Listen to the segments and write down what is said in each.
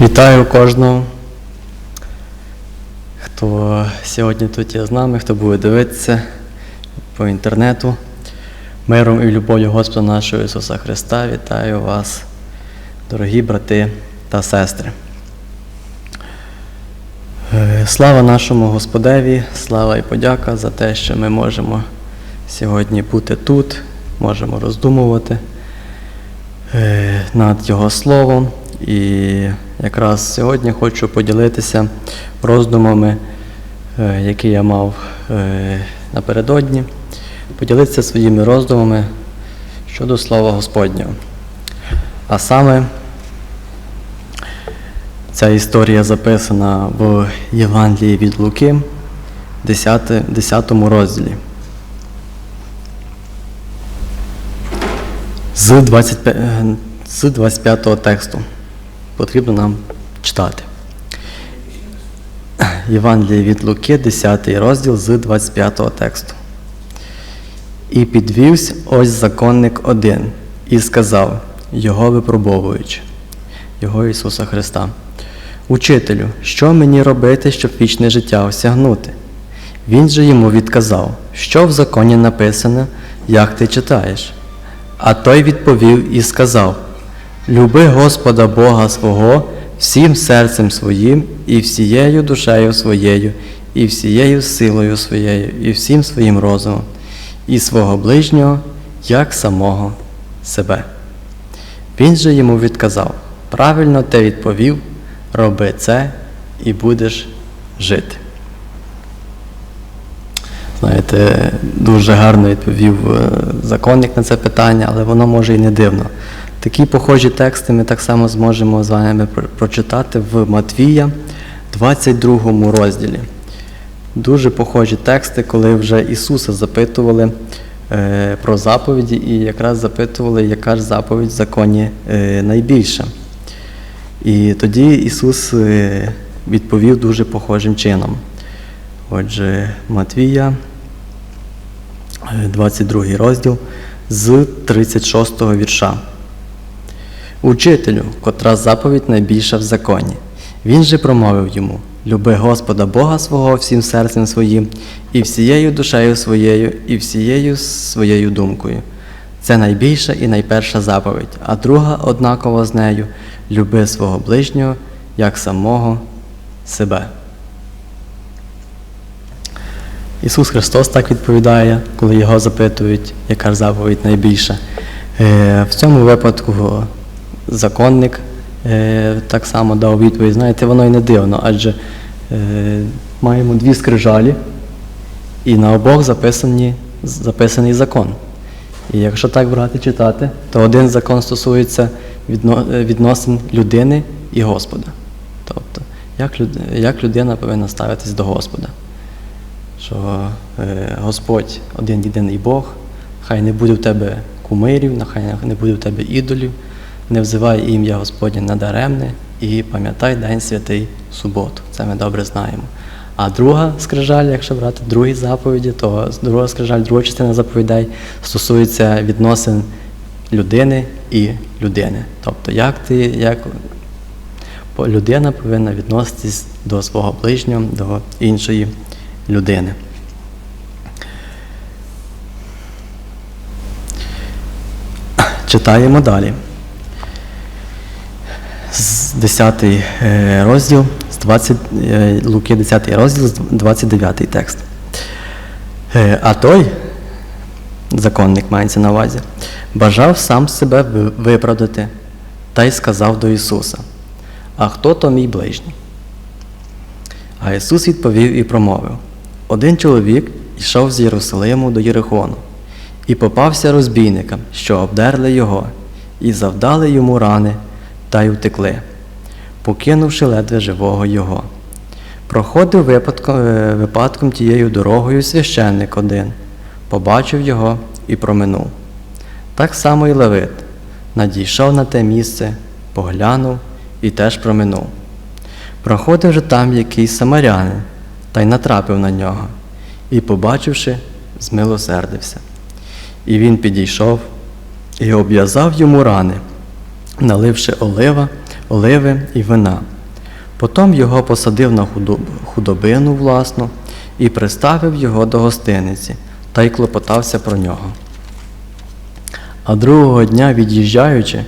Вітаю кожного, хто сьогодні тут є з нами, хто буде дивитися по інтернету. Миром і любов'ю Господа нашого Ісуса Христа вітаю вас, дорогі брати та сестри. Е, Слава нашому Господеві, слава і подяка за те, що ми можемо сьогодні бути тут, можемо роздумувати е, над Його Словом. І якраз сьогодні хочу поділитися роздумами, е, які я мав е, напередодні, поділитися своїми роздумами щодо Слова Господнього. А саме ця історія записана в Євангелії від Луки, 10, 10 розділі. З 25, е, з 25 тексту потрібно нам читати. Євангеліє від Луки, 10 розділ з 25 тексту. І підвівся ось законник один, і сказав, його випробовуючи, його Ісуса Христа. Учителю, що мені робити, щоб вічне життя осягнути? Він же йому відказав, що в законі написано, як ти читаєш. А той відповів і сказав: Люби Господа Бога свого всім серцем своїм, і всією душею своєю, і всією силою своєю, і всім своїм розумом, і свого ближнього, як самого себе. Він же йому відказав: правильно ти відповів, роби це і будеш жити. Знаєте, дуже гарно відповів е, законник на це питання, але воно може і не дивно. Такі похожі тексти ми так само зможемо з вами прочитати в Матвія, 22 розділі. Дуже похожі тексти, коли вже Ісуса запитували е, про заповіді, і якраз запитували, яка ж заповідь в законі е, найбільша. І тоді Ісус е, відповів дуже похожим чином. Отже, Матвія, 22 розділ з 36 вірша. Учителю, котра заповідь найбільша в законі. Він же промовив йому: Люби Господа Бога свого всім серцем своїм, і всією душею своєю, і всією своєю думкою. Це найбільша і найперша заповідь, а друга однаково з нею люби свого ближнього, як самого себе. Ісус Христос так відповідає, коли його запитують, яка ж заповідь найбільша. Е, В цьому випадку законник е, так само дав відповідь. Знаєте, воно і не дивно, адже е, маємо дві скрижалі, і на обох записані, записаний закон. І якщо так брати читати, то один закон стосується відносин людини і Господа. Тобто, як людина повинна ставитись до Господа що е, Господь один єдиний Бог, хай не буде в тебе кумирів, нехай не буде в тебе ідолів, не взивай ім'я Господнє надаремне і пам'ятай День святий суботу. Це ми добре знаємо. А друга скрижаль, якщо брати другі заповіді, то друга скрижаль, друга частина заповідей стосується відносин людини і людини. Тобто, як ти, як людина повинна відноситись до свого ближнього, до іншої людини. Читаємо далі. З 10 е, розділ, з 20, е, Луки 10 розділ, 29 текст. Е, А той, законник мається на увазі, бажав сам себе виправдати та й сказав до Ісуса: А хто то мій ближній? А Ісус відповів і промовив: Один чоловік йшов з Єрусалиму до Єрихону, і попався розбійникам, що обдерли його, і завдали йому рани та й утекли, покинувши ледве живого його. Проходив випадком, е, випадком тією дорогою священник один, побачив його і проминув. Так само і Левит надійшов на те місце, поглянув і теж проминув. Проходив же там якийсь самарянин та й натрапив на нього, і, побачивши, змилосердився. І він підійшов і обв'язав йому рани, наливши олива оливи і вина. Потім його посадив на худобину власну і приставив його до гостиниці та й клопотався про нього. А другого дня, від'їжджаючи,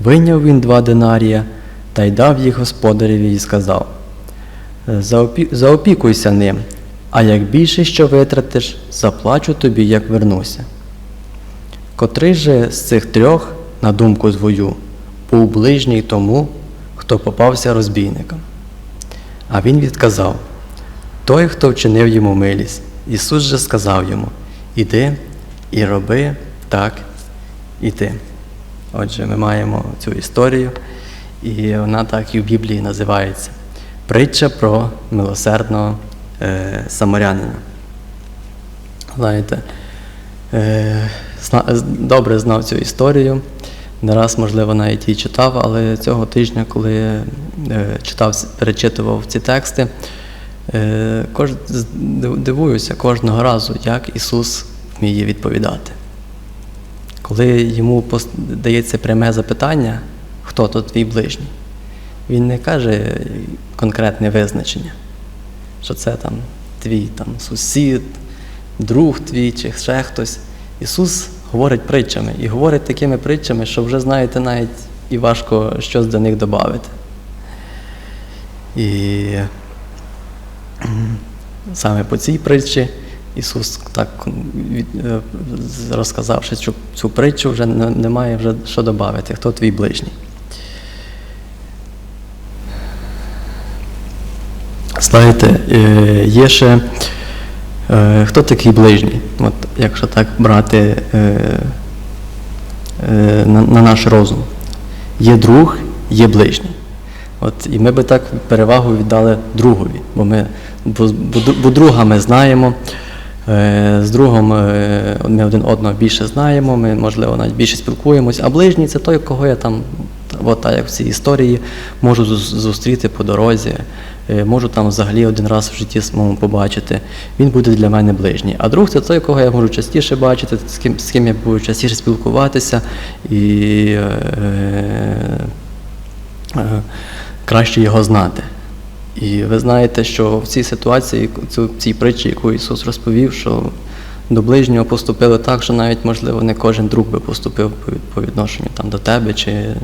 вийняв він два динарія та й дав їх господареві і сказав: «Заопі- Заопікуйся ним, а як більше що витратиш, заплачу тобі, як вернуся. Котрий же з цих трьох, на думку звою, був ближній тому, хто попався розбійником. А він відказав: Той, хто вчинив йому милість. Ісус же сказав йому: Іди і роби так і ти. Отже, ми маємо цю історію, і вона так і в Біблії називається Притча про милосердного е, самарянина. Знаєте, е, добре знав цю історію. Не раз, можливо, навіть її читав, але цього тижня, коли е, читав, перечитував ці тексти, е, кож, дивуюся кожного разу, як Ісус вміє відповідати. Коли йому дається пряме запитання, хто тут твій ближній, він не каже конкретне визначення, що це там твій там, сусід, друг твій чи ще хтось. Ісус говорить притчами і говорить такими притчами, що вже знаєте навіть і важко щось до них додати. І саме по цій притчі Ісус так е, розказавши цю притчу, вже немає вже що додати, хто твій ближній. Знаєте, е, є ще е, хто такий ближній? От якщо так брати е, на, на наш розум. Є друг, є ближній. От, і ми би так перевагу віддали другові, бо ми бо, бо, друга ми знаємо. З другом ми один одного більше знаємо, ми, можливо, навіть більше спілкуємось, а ближній це той, кого я там, от так як в цій історії, можу зустріти по дорозі, е, можу там взагалі один раз в житті самому побачити. Він буде для мене ближній. А друг це той, кого я можу частіше бачити, з ким, з ким я буду частіше спілкуватися і е, е, краще його знати. І ви знаєте, що в цій ситуації, в цій притчі, яку Ісус розповів, що до ближнього поступили так, що навіть, можливо, не кожен друг би поступив по відношенню там, до тебе, чи,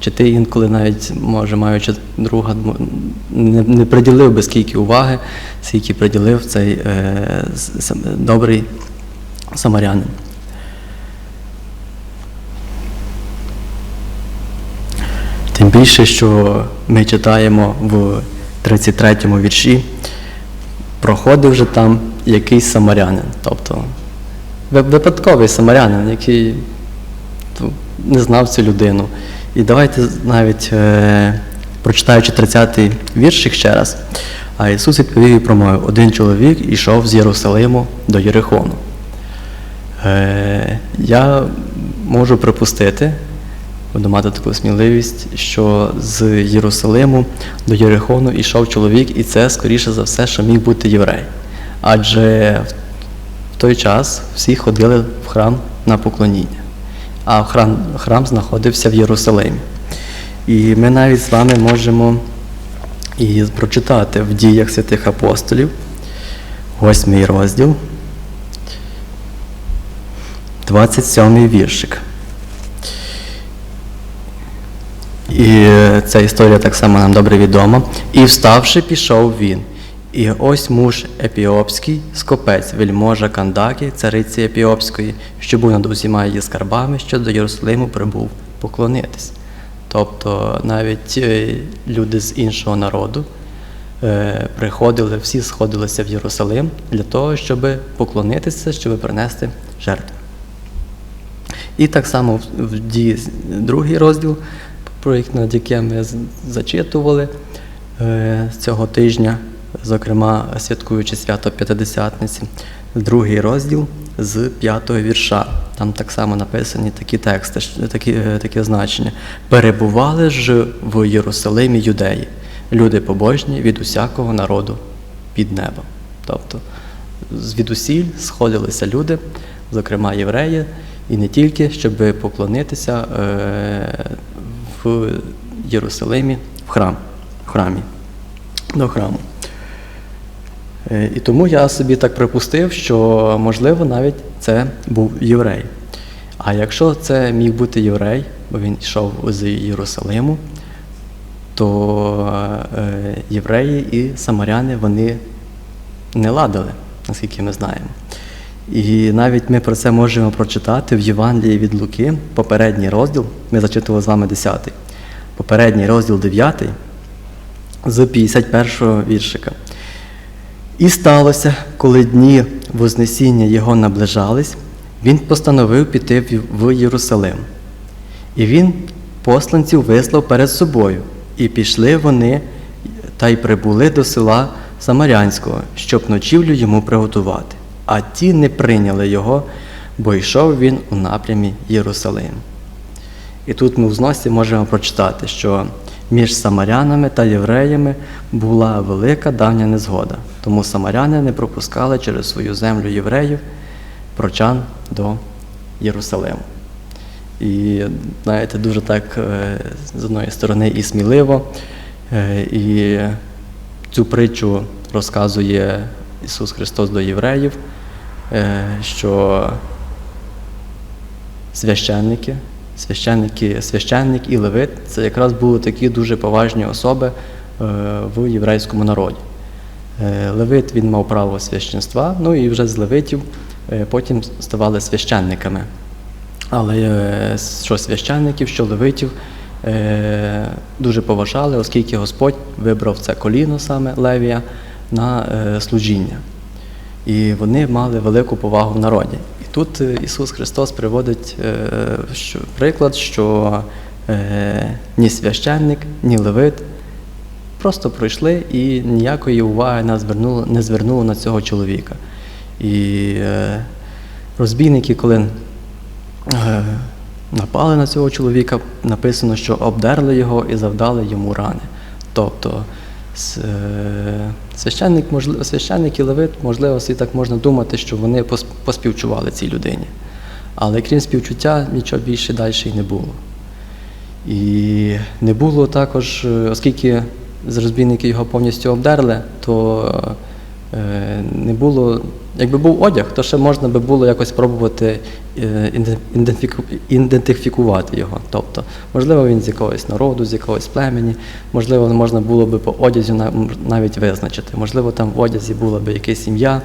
чи ти інколи навіть, може, маючи друга, не, не приділив би скільки уваги, скільки приділив цей е, добрий самарянин. Тим більше, що ми читаємо в 33-му вірші, проходив же там якийсь самарянин, тобто випадковий самарянин, який ну, не знав цю людину. І давайте навіть е, прочитаючи 30-й віршик ще раз. А Ісус відповів і промовив, один чоловік ішов з Єрусалиму до Єрихону. Е, я можу припустити, буду мати таку сміливість, що з Єрусалиму до Єрихону йшов чоловік, і це, скоріше за все, що міг бути єврей. Адже в той час всі ходили в храм на поклоніння, а храм, храм знаходився в Єрусалимі. І ми навіть з вами можемо і прочитати в діях святих апостолів, восьмий розділ, 27 віршик. І ця історія так само нам добре відома. І вставши, пішов він. І ось муж епіопський, скопець, вельможа Кандакі, цариці Епіопської, що був над усіма її скарбами, що до Єрусалиму прибув поклонитись. Тобто навіть е, люди з іншого народу е, приходили, всі сходилися в Єрусалим для того, щоб поклонитися, щоб принести жертву. І так само в- дії другий розділ, про як- над яким ми зачитували е, цього тижня, зокрема святкуючи свято П'ятидесятниці, другий розділ з п'ятого вірша. Там так само написані такі тексти, такі, е, значення. Перебували ж в Єрусалимі юдеї, люди побожні від усякого народу під небом. Тобто звідусіль сходилися люди, зокрема євреї, і не тільки, щоб поклонитися е, в Єрусалимі в храм, в храмі, до храму. Е, І тому я собі так припустив, що можливо навіть це був єврей. А якщо це міг бути єврей, бо він йшов з Єрусалиму, то е, євреї і самаряни вони не ладили, наскільки ми знаємо. І навіть ми про це можемо прочитати в Євангелії від Луки, попередній розділ, ми зачитували з вами 10, попередній розділ 9 з 51 віршика. І сталося, коли дні Вознесіння його наближались, він постановив піти в- Єрусалим. І він посланців вислав перед собою, і пішли вони та й прибули до села Самарянського, щоб ночівлю йому приготувати. А ті не прийняли його, бо йшов він у напрямі Єрусалим. І тут ми в зносі можемо прочитати, що між самарянами та євреями була велика давня незгода, тому самаряни не пропускали через свою землю євреїв, прочан до Єрусалиму. І знаєте, дуже так е, з одної сторони і сміливо, е, і цю притчу розказує Ісус Христос до євреїв, е, що священники, священники, священник і левит це якраз були такі дуже поважні особи е, в єврейському народі. Е, Левит він мав право священства, ну і вже з левитів е, потім ставали священниками. Але що священників, що левитів дуже поважали, оскільки Господь вибрав це коліно саме Левія на служіння. І вони мали велику повагу в народі. Тут е, Ісус Христос приводить е, приклад, що е, ні священник, ні левит просто пройшли і ніякої уваги не звернули, на цього чоловіка. І розбійники, коли напали на цього чоловіка, написано, що обдерли його і завдали йому рани. Тобто священник, можливо, священник і левит, можливо, всі так можна думати, що вони поспівчували цій людині. Але крім співчуття, нічого більше далі й не було. І не було також, е, оскільки розбійники його повністю обдерли, то е, не було, якби був одяг, то ще можна би було якось спробувати е, іде- ідентифіку- ідентифікувати його. Тобто, можливо, він з якогось народу, з якогось племені, можливо, можна було би по одязі навіть визначити. Можливо, там в одязі була би якесь ім'я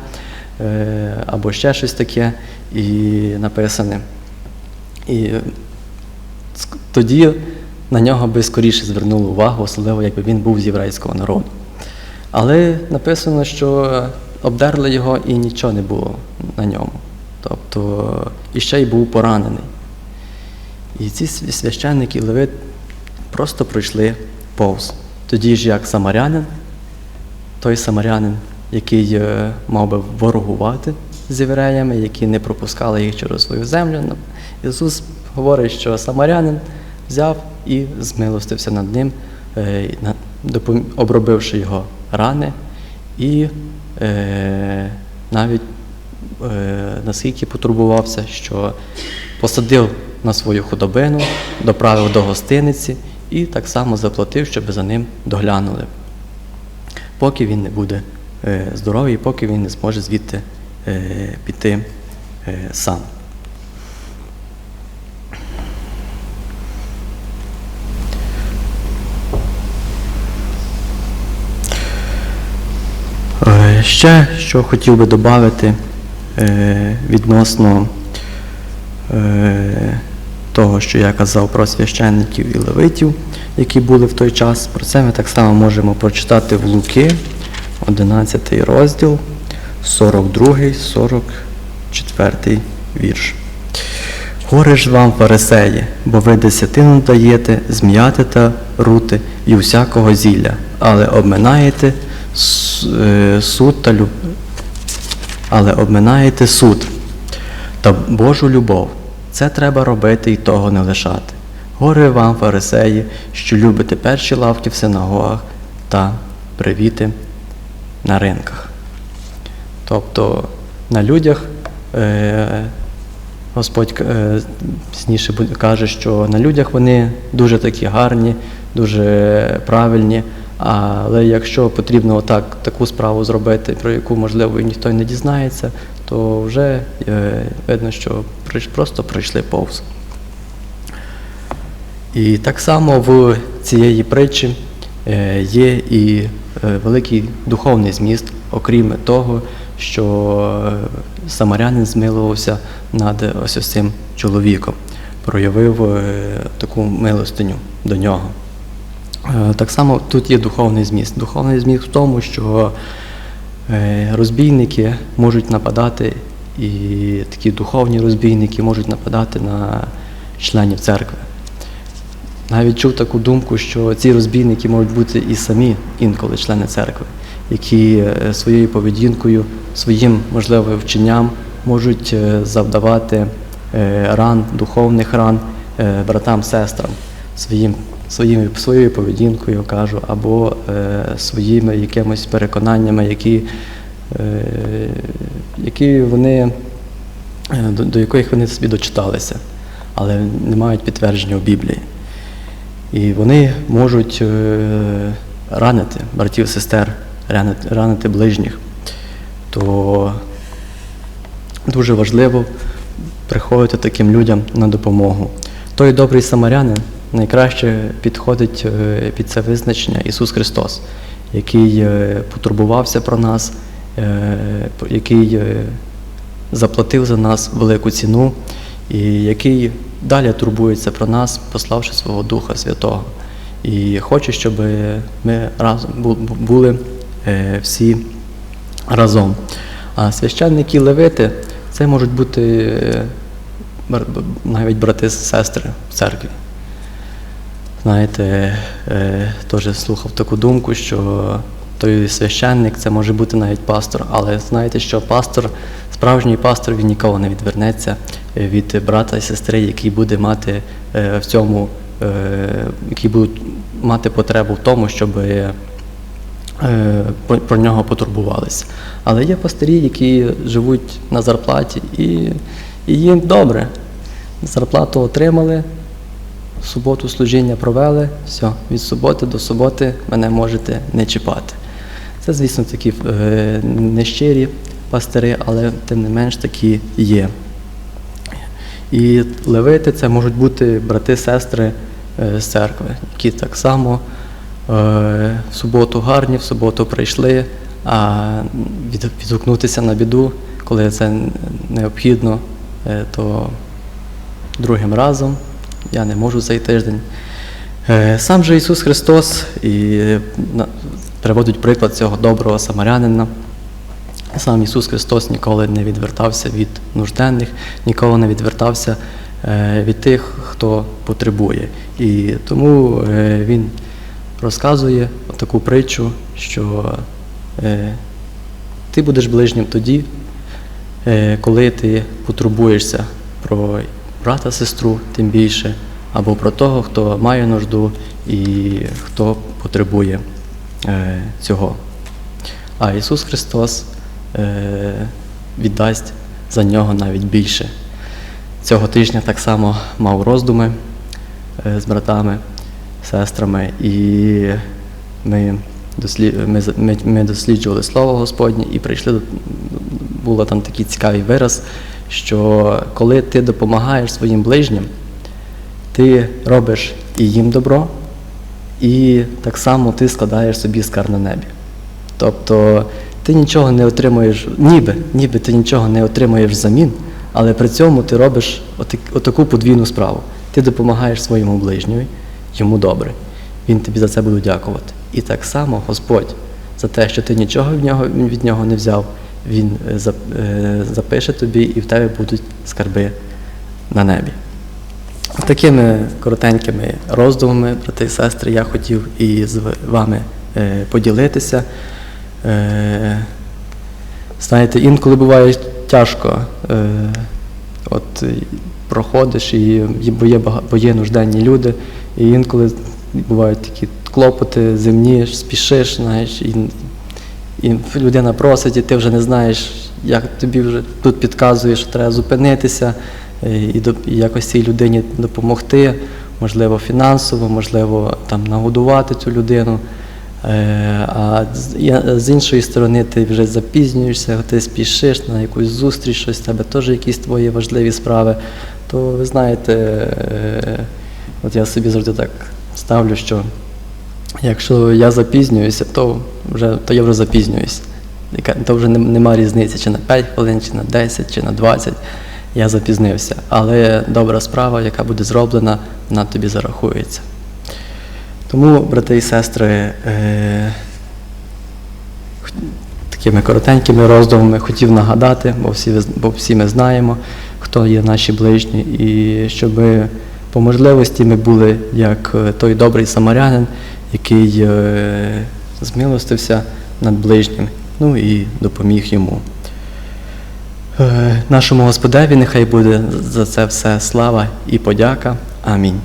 е, або ще щось таке і написане. І тоді на нього би скоріше звернули увагу, особливо якби він був з єврейського народу. Але написано, що обдерли його і нічого не було на ньому. Тобто і ще й був поранений. І ці священники і левит просто пройшли повз. Тоді ж як самарянин, той самарянин, який е, мав би ворогувати з євреями, які не пропускали їх через свою землю. Ісус говорить, що самарянин взяв і змилостився над ним, е, обробивши його рани, і е, навіть е, наскільки потурбувався, що посадив на свою худобину, доправив до гостиниці і так само заплатив, щоб за ним доглянули поки він не буде е, здоровий, поки він не зможе звідти е, піти е, сам. Е, Ще що хотів би додати е, відносно е, того, що я казав про священників і левитів, які були в той час. Про це ми так само можемо прочитати в Луки, 11 розділ, 42, 44 вірш. Горе ж вам, фарисеї, бо ви десятину даєте, зм'яти та рути і усякого зілля, але обминаєте суд та люб... але обминаєте суд та Божу любов. Це треба робити і того не лишати. Горе вам, фарисеї, що любите перші лавки в синагогах та привіти на ринках. Тобто на людях е, Господь е, пізніше каже, що на людях вони дуже такі гарні, дуже правильні. Але якщо потрібно отак, таку справу зробити, про яку, можливо, і ніхто не дізнається, то вже е, видно, що просто пройшли повз. І так само в цієї притчі е, є і е, великий духовний зміст, окрім того, що самарянин змилувався над ось цим чоловіком, проявив таку милостиню до нього. Е, Так само тут є духовний зміст. Духовний зміст в тому, що е, розбійники можуть нападати, і такі духовні розбійники можуть нападати на членів церкви. Навіть чув таку думку, що ці розбійники можуть бути і самі інколи члени церкви, які е, своєю поведінкою, своїм можливо вченням можуть завдавати ран, духовних ран братам, сестрам своїм, своїм, своєю поведінкою кажу, або е, своїми якимось переконаннями, які, е, які вони, е, до, до яких вони собі дочиталися, але не мають підтвердження в Біблії. І вони можуть е, ранити братів, сестер, ранити, ранити ближніх. То дуже важливо приходити таким людям на допомогу. Той добрий самарянин найкраще підходить е, під це визначення Ісус Христос, який е, потурбувався про нас, е, який заплатив за нас велику ціну, і який далі турбується про нас, пославши свого Духа Святого. І хоче, щоб ми разом бу- бу- були всі разом. А священники левити це можуть бути навіть брати сестри в церкві. Знаєте, е, теж слухав таку думку, що той священник це може бути навіть пастор, але знаєте, що пастор, справжній пастор, він ніколи не відвернеться е, від брата і сестри, який буде мати е, в цьому, які будуть мати потребу в тому, щоб про- нього потурбувалися. Але є пастирі, які живуть на зарплаті, і, і їм добре. Зарплату отримали, суботу служіння провели, все, від суботи до суботи мене можете не чіпати. Це, звісно, такі е, нещирі пастири, але тим не менш такі є. І левити це можуть бути брати, сестри е, з церкви, які так само е, в суботу гарні, в суботу прийшли, а від, відгукнутися на біду, коли це необхідно, е, то другим разом я не можу цей тиждень. Е, Сам же Ісус Христос і е, приводить приклад цього доброго самарянина. Сам Ісус Христос ніколи не відвертався від нужденних, ніколи не відвертався е, від тих, хто потребує. І тому Він розказує таку притчу, що ти будеш ближнім тоді, коли ти потурбуєшся про брата, сестру, тим більше, або про того, хто має нужду і хто потребує е, цього. А Ісус Христос е, віддасть за нього навіть більше. Цього тижня так само мав роздуми е, з братами, сестрами, і ми, ми, досліджували Слово Господнє і прийшли було там такий цікавий вираз, що коли ти допомагаєш своїм ближнім, ти робиш і їм добро, і так само ти складаєш собі скар на небі. Тобто ти нічого не отримуєш, ніби, ніби ти нічого не отримуєш взамін, але при цьому ти робиш отаку подвійну справу. Ти допомагаєш своєму ближньому, йому добре. Він тобі за це буде дякувати. І так само Господь за те, що ти нічого від нього, від нього не взяв, Він е, е, запише тобі, і в тебе будуть скарби на небі. Такими коротенькими роздумами, брати і сестри, я хотів і з вами е, поділитися. Знаєте, інколи буває тяжко. От проходиш, і- бо, є, бо є нужденні люди, і інколи бувають такі клопоти земні, спішиш, знаєш, і, і людина просить, і ти вже не знаєш, як тобі вже тут підказує, що треба зупинитися е, і, і якось цій людині допомогти. можливо, фінансово, можливо, там нагодувати цю людину. Е, А з- іншої сторони, ти вже запізнюєшся, ти спішиш на якусь зустріч, щось в тебе теж якісь твої важливі справи. То ви знаєте, е, от я собі завжди так ставлю, що якщо я запізнююся, то вже то я вже запізнююся. Яка- То вже нема різниці, чи на 5 хвилин, чи на 10, чи на 20. Я запізнився. Але добра справа, яка буде зроблена, вона тобі зарахується. Тому, брати і сестри, е, такими коротенькими роздумами хотів нагадати, бо всі, бо всі ми знаємо, хто є наші ближні, і щоб по можливості ми були як е, той добрий самарянин, який е, змилостився над ближнім, ну і допоміг йому. Е, Нашому Господеві нехай буде за це все слава і подяка. Амінь.